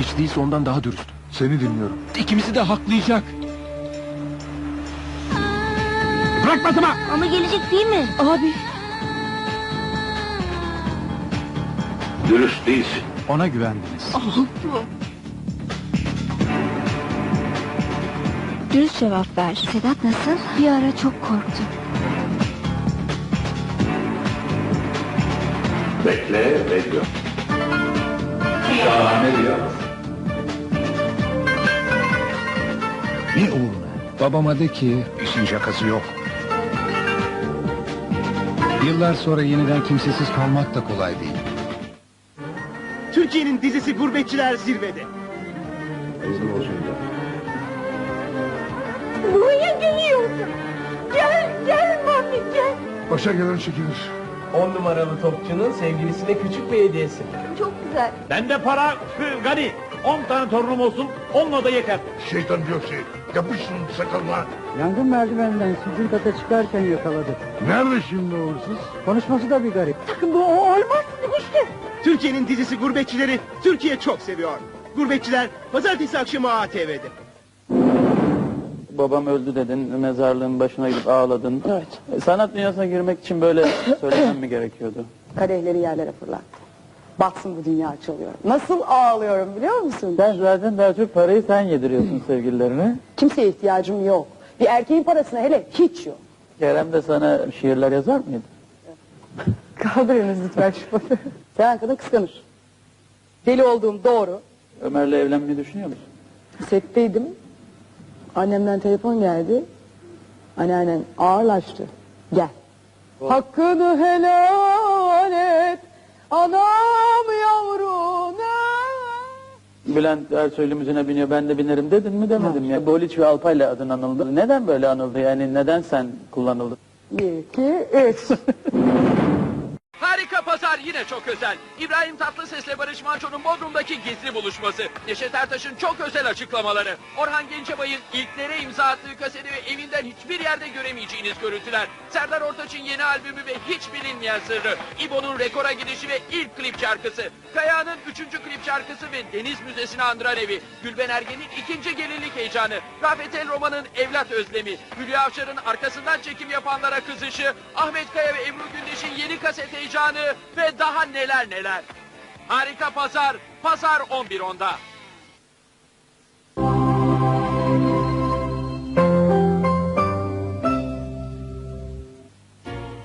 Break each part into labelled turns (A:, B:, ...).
A: Hiç değilse ondan daha dürüst.
B: Seni dinliyorum.
A: İkimizi de haklayacak. Bırak Fatıma!
C: Ama gelecek değil mi? Abi.
D: Dürüst değilsin.
A: Ona güvendiniz.
C: Dürüst cevap ver. Sedat nasıl? Bir ara çok korktu.
D: Bekle ve gör. Şahane rüya.
A: Ne Babama de ki işin şakası yok. Yıllar sonra yeniden kimsesiz kalmak da kolay değil.
E: Türkiye'nin dizisi Gurbetçiler zirvede.
C: Buraya geliyorsun. Gel, gel mami gel.
B: Başa gelen çekilir.
F: 10 numaralı topçunun sevgilisine küçük bir hediyesi.
C: Çok güzel.
E: Bende para hı, gani. 10 tane torunum olsun onunla da yeter.
B: Şeytan diyor şey. Yapış şunun sakalına.
G: Yangın merdiveninden sizin kata çıkarken yakaladık.
B: Nerede şimdi o hırsız?
G: Konuşması da bir garip.
C: Bu olmaz işte.
E: Türkiye'nin dizisi Gurbetçileri Türkiye çok seviyor. Gurbetçiler pazartesi akşamı ATV'de.
F: Babam öldü dedin, mezarlığın başına gidip ağladın. Evet. sanat dünyasına girmek için böyle söylemem mi gerekiyordu?
H: kadehleri yerlere fırlattı. Batsın bu dünya çalıyor. Nasıl ağlıyorum biliyor musun?
F: Sen zaten daha çok parayı sen yediriyorsun sevgililerine.
H: Kimseye ihtiyacım yok. Bir erkeğin parasına hele hiç yok.
F: Kerem de sana şiirler yazar mıydı?
H: Kaldırınız lütfen şu fotoğrafı. Sen kadın kıskanır. Deli olduğum doğru.
F: Ömer'le evlenmeyi düşünüyor musun?
H: Setteydim. Annemden telefon geldi. Anneannen ağırlaştı. Gel. Hakkını helal et. Anam
F: Bülent Ersoy limuzine biniyor ben de binerim dedin mi demedim ya. Boliç ve Alpay'la adın anıldı. Neden böyle anıldı yani neden sen kullanıldın?
H: Bir, iki, üç.
I: Pazar yine çok özel. İbrahim Tatlıses'le Barış Manço'nun Bodrum'daki gizli buluşması. Neşet Ertaş'ın çok özel açıklamaları. Orhan Gencebay'ın ilklere imza attığı kaseti ve evinden hiçbir yerde göremeyeceğiniz görüntüler. Serdar Ortaç'ın yeni albümü ve hiç bilinmeyen sırrı. İbo'nun rekora gidişi ve ilk klip şarkısı. Kaya'nın üçüncü klip şarkısı ve Deniz Müzesi'ni andıran evi. Gülben Ergen'in ikinci gelinlik heyecanı. Rafet El Roman'ın evlat özlemi. Hülya Avşar'ın arkasından çekim yapanlara kızışı. Ahmet Kaya ve Ebru Gündeş'in yeni kaset heyecanı ve daha neler neler. Harika Pazar, Pazar 11.10'da.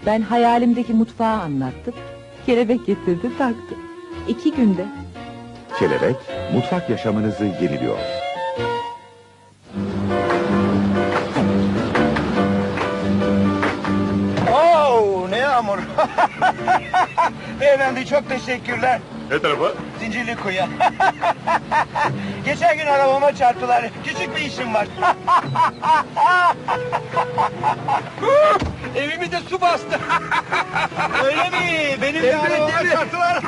J: Ben hayalimdeki mutfağı anlattım. Kelebek getirdi taktı. İki günde.
D: Kelebek, mutfak yaşamınızı yeniliyor.
E: Oo ne yağmur. Beyefendi çok teşekkürler.
D: Ne tarafa?
E: Zincirli kuyu. Geçen gün arabama çarptılar. Küçük bir işim var. Evimi de su bastı. Öyle mi? Benim de arabama çarptılar.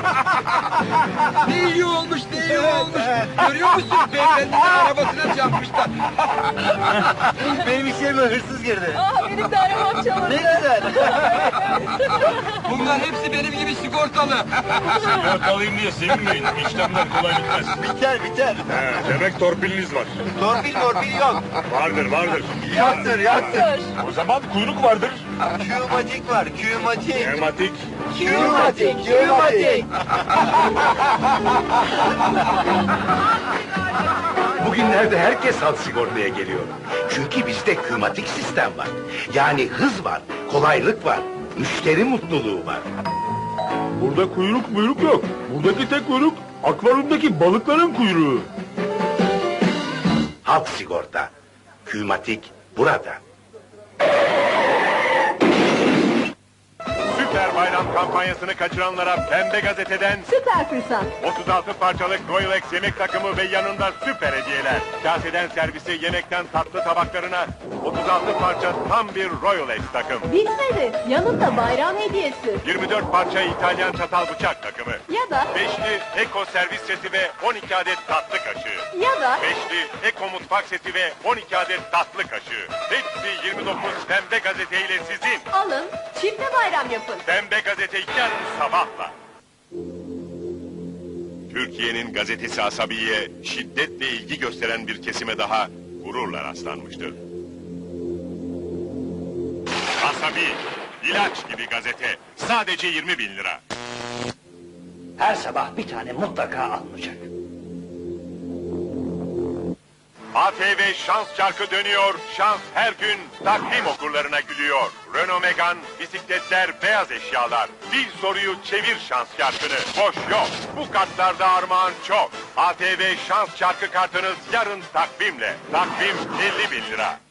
I: Ne iyi olmuş, ne iyi olmuş. Görüyor musun? Beyefendinin arabasına çarpmışlar.
E: Benim işlerime hırsız girdi.
C: Aa benim de arabam çalındı.
E: Ne güzel.
I: Bunlar hepsi benim gibi sigortalı.
D: Sigortalıyım diye sevinmeyin. İşlemler kolay bitmez.
E: Biter biter.
D: demek torpiliniz var.
E: Torpil morpil yok.
D: Vardır vardır.
E: Yaktır yaktır.
D: O zaman kuyruk vardır.
E: Kümatik var kümatik.
D: Ematik.
E: Kümatik kümatik.
K: Bugünlerde herkes halk sigortaya geliyor. Çünkü bizde klimatik sistem var. Yani hız var, kolaylık var, müşteri mutluluğu var.
D: Burada kuyruk muyruk yok. Buradaki tek kuyruk akvaryumdaki balıkların kuyruğu.
K: Halk sigorta, klimatik burada.
D: Bayram kampanyasını kaçıranlara Pembe Gazete'den
H: Süper fırsat.
D: 36 parçalık Royal X yemek takımı ve yanında süper hediyeler. Kaseden servisi yemekten tatlı tabaklarına 36 parça tam bir Royal X takım.
C: Bitmedi. Yanında bayram hediyesi.
D: 24 parça İtalyan çatal bıçak takımı.
C: Ya da,
D: Beşli Eko servis seti ve 12 adet tatlı kaşığı.
C: ya da
D: Beşli Eko mutfak seti ve 12 adet tatlı kaşığı. Hepsi 29 Pembe Gazete ile sizin.
C: alın, çifte bayram yapın.
D: Pembe Gazete yarın sabahla. Türkiye'nin gazetesi Asabi'ye şiddetle ilgi gösteren bir kesime daha gururla rastlanmıştır. Asabi, ilaç gibi gazete. Sadece 20 bin lira.
K: Her sabah bir tane mutlaka alınacak.
D: ATV şans çarkı dönüyor. Şans her gün takvim okurlarına gülüyor. Renault Megane, bisikletler, beyaz eşyalar. Bir soruyu çevir şans çarkını. Boş yok. Bu kartlarda armağan çok. ATV şans çarkı kartınız yarın takvimle. Takvim 50 bin lira.